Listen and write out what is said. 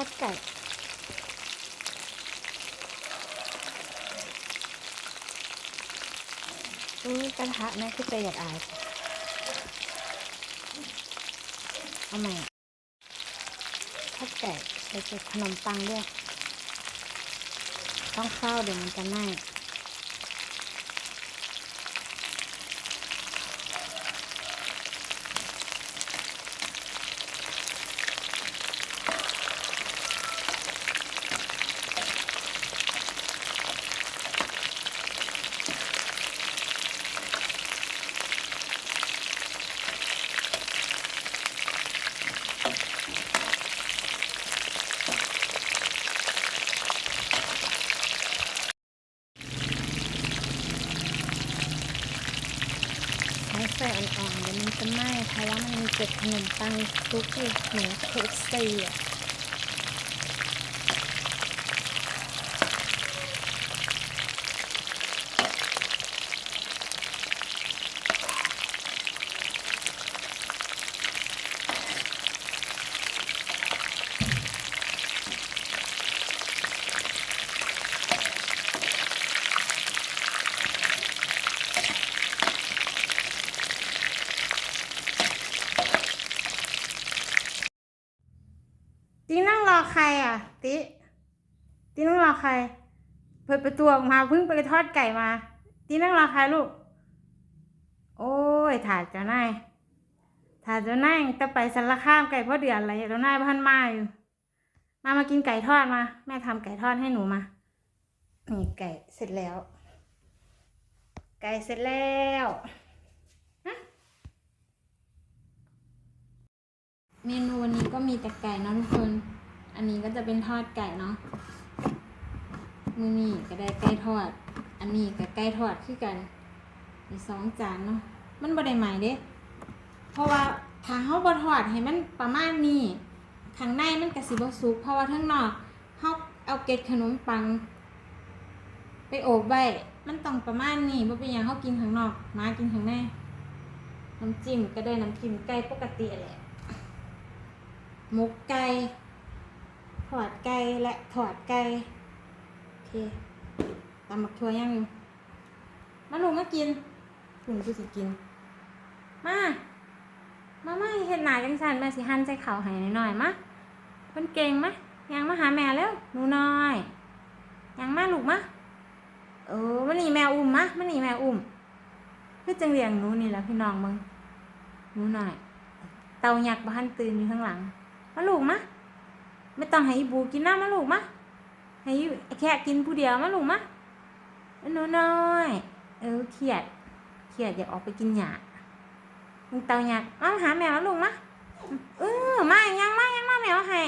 อดไก่อุ้ยกระทะแม่คือใจอยากอายเอาใหม่ทอดไก่ใส่เกล็ดขนมปังด้วย ต้องเข้าเดี๋ยวมันจะไหม้ อ่อนๆเดี๋ยวมันจะไหม้เพราะว่ามันมีเกล็ดขนมปังทุกอย่างเหมือนเคฟซีอะ อใครอะ ติตินั่งรอใคร เปิดประตูออกมาเพิ่งไปทอดไก่มา ตินั่งรอใครลูก โอ้ยถ่ายเจ้านายถ่ายเจ้านายจะไปสารคามไก่พ่อเดือนอะไรเจ้านายพันมาอยู่ มามากินไก่ทอดมา แม่ทำไก่ทอดให้หนูมานี่ไก่เสร็จแล้ว ไก่เสร็จแล้วฮะเมนูวันนี้ก็มีแต่ไก่นะทุกคน อันนี้ก็จะเป็นทอดไก่เนาะมือนี่ก็ได้ไก่ทอด อันนี้ก็ไก่ทอดคือกันมีสองจานเนาะมันบ่ได้ใหม่เด้ เพราะว่าถ้าเฮาบ่ทอดให้มันประมาณนี้ข้างในมันก็สิบ่สุกเพราะว่าข้งนอกเฮาเอาเกล็ดขนมปัง ไปโอบไว้มันต้องประมาณนี้บ่เป็นหยังเฮากินข้างนอกมากินข้างในน้ำจิ้มก็ได้น้ำจิ้มไก่ปกติแหละหมกไก่ ถอดไก่และถอดไก่โอเคตำบักทัวย่างอยู่มาหนูมากินคุณกูสิกิน มา มาไม่เห็นหนาจังสันแม่สิหันใส่เขาวให้หน่อยๆมาเพิ่นเก่งมะยังมาหาแม่แล้วหนูน้อยยังมาลูกมะเออมันนี่แม่อุ้มมะมันนี่แม่อุ้มเพื่อจังเลี้ยงหนูนี่แหละพี่น้องมึงหนูน้อย เตาหยักบ้านตื่นอยู่ข้างหลังมาลูกมะ ไม่ต้องให้บูกินน้ำมาลูกมะให้แค่กินผู้เดียวมาลูกมะหนูน้อยเออเครียดเครียดอยากออกไปกินหยามึงเตาหยาเอาหาแมวลูกมะเออมายังมายังมาแมวให้